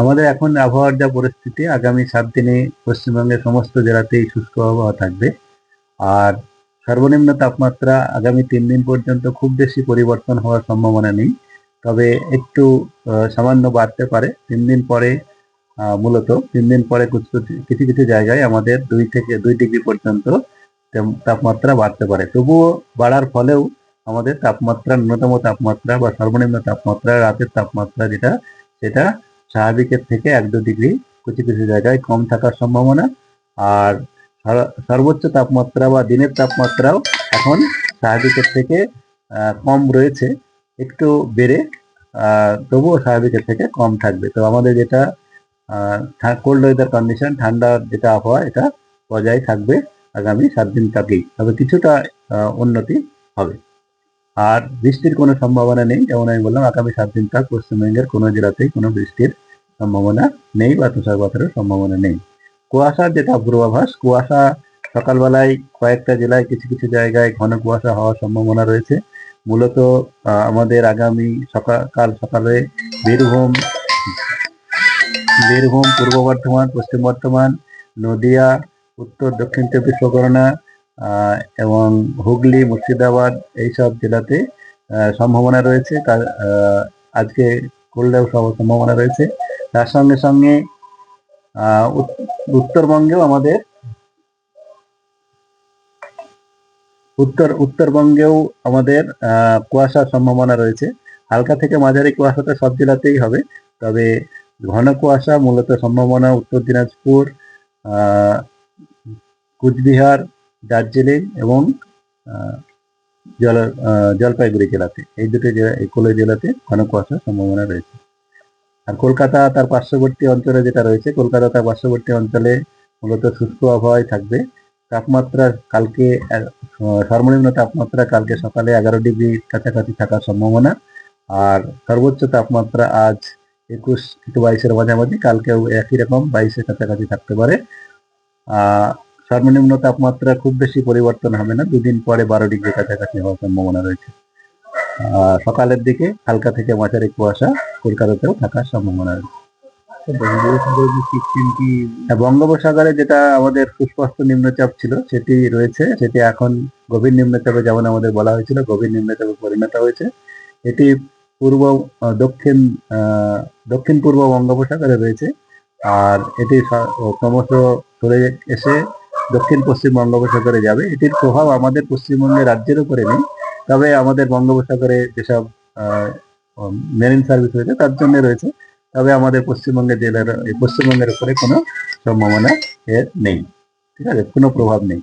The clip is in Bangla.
আমাদের এখন আবহাওয়ার যা পরিস্থিতি, আগামী সাত দিনে পশ্চিমবঙ্গের সমস্ত জেলাতেই শুষ্ক আবহাওয়া থাকবে। আর সর্বনিম্ন তাপমাত্রা আগামী তিন দিন পর্যন্ত খুব বেশি পরিবর্তন হওয়ার সম্ভাবনা নেই। তবে একটু সামান্য বাড়তে পারে। তিন দিন পরে মূলত তিন দিন পরে কিছু কিছু জায়গায় আমাদের দুই থেকে, দুই ডিগ্রি পর্যন্ত তাপমাত্রা বাড়তে পারে। তবুও বাড়ার ফলেও আমাদের তাপমাত্রা ন্যূনতম তাপমাত্রা বা সর্বনিম্ন তাপমাত্রা, রাতের তাপমাত্রা যেটা, সেটা স্বাভাবিকের থেকে এক দু ডিগ্রি কিছু কিছু জায়গায় কম থাকার সম্ভাবনা। আর সর্বোচ্চ তাপমাত্রা বা দিনের তাপমাত্রাও এখন স্বাভাবিকের থেকে কম রয়েছে, একটু বেড়ে তবুও স্বাভাবিকের থেকে কম থাকবে। তো আমাদের যেটা কোল্ড ওয়েদার কন্ডিশন ঠান্ডার যেটা আবহাওয়া, এটা বজায় থাকবে আগামী সাত দিন থাকেই তবে কিছুটা উন্নতি হবে। আর বৃষ্টির কোনো সম্ভাবনা নেই। যেমন আমি বললাম, আগামী সাত দিন তাক পশ্চিমবঙ্গের কোনো জেলাতেই কোনো বৃষ্টির সম্ভাবনা নেই বা তুষারপাতের সম্ভাবনা নেই। কুয়াশার যেটা পূর্বাভাস, কুয়াশা সকালবেলায় কয়েকটা জেলায় কিছু কিছু জায়গায় ঘন কুয়াশা হওয়ার সম্ভাবনা রয়েছে। মূলত আমাদের আগামী সকাল কাল সকালে বীরভূম বীরভূম, পূর্ব বর্ধমান, পশ্চিম বর্ধমান, নদিয়া, উত্তর, দক্ষিণ চব্বিশ পরগনা এবং হুগলি, মুর্শিদাবাদ এইসব জেলাতে সম্ভাবনা রয়েছে। তার- আজকে করলেও সব সম্ভাবনা রয়েছে। তার সঙ্গে সঙ্গে উত্তরবঙ্গেও আমাদের উত্তর, উত্তরবঙ্গেও আমাদের কুয়াশার সম্ভাবনা রয়েছে। হালকা থেকে মাঝারি কুয়াশাটা সব জেলাতেই হবে। তবে ঘন কুয়াশা মূলত সম্ভাবনা উত্তর দিনাজপুর কুচবিহার দার্জিলিং এবং জল জলপাইগুড়ি জেলাতে। এই দুটো জেলা, এই কোলে জেলাতে ঘন কুয়াশার সম্ভাবনা রয়েছে। আর কলকাতা তার পার্শ্ববর্তী অঞ্চলে যেটা রয়েছে, কলকাতা তার পার্শ্ববর্তী অঞ্চলে মূলত শুষ্ক আবহাওয়ায় থাকবে। তাপমাত্রা কালকে সর্বনিম্ন তাপমাত্রা কালকে সকালে এগারো ডিগ্রি কাছাকাছি থাকার সম্ভাবনা। আর সর্বোচ্চ তাপমাত্রা আজ একুশ থেকে বাইশের মাঝামাঝি, কালকেও একই রকম বাইশের কাছাকাছি থাকতে পারে। সর্বনিম্ন তাপমাত্রা খুব বেশি পরিবর্তন হবে না। দুদিন পরে বারো ডিগ্রি কাছাকাছি হওয়ার সম্ভাবনা রয়েছে। সকালের দিকে হালকা থেকে মাঝারি কুয়াশা কলকাতাতেও থাকার সম্ভাবনা রয়েছে। হ্যাঁ, বঙ্গোপসাগরে যেটা আমাদের সুস্পষ্ট নিম্নচাপ ছিল সেটি রয়েছে। সেটি এখন গভীর নিম্নচাপে যেমন আমাদের বলা হয়েছিল গভীর নিম্নচাপে পরিণত হয়েছে। এটি পূর্ব দক্ষিণ দক্ষিণ পূর্ব বঙ্গোপসাগরে রয়েছে। আর এটি ক্রমশ সরে এসে দক্ষিণ পশ্চিম বঙ্গোপসাগরে যাবে। এটির প্রভাব আমাদের পশ্চিমবঙ্গের রাজ্যের উপরে নেই। তবে আমাদের বঙ্গোপসাগরে যেসব মেরিন সার্ভিস রয়েছে, তার জন্য রয়েছে। তবে আমাদের পশ্চিমবঙ্গে জেলার, পশ্চিমবঙ্গের উপরে কোনো সম্ভাবনা এর নেই। ঠিক আছে? কোনো প্রভাব নেই।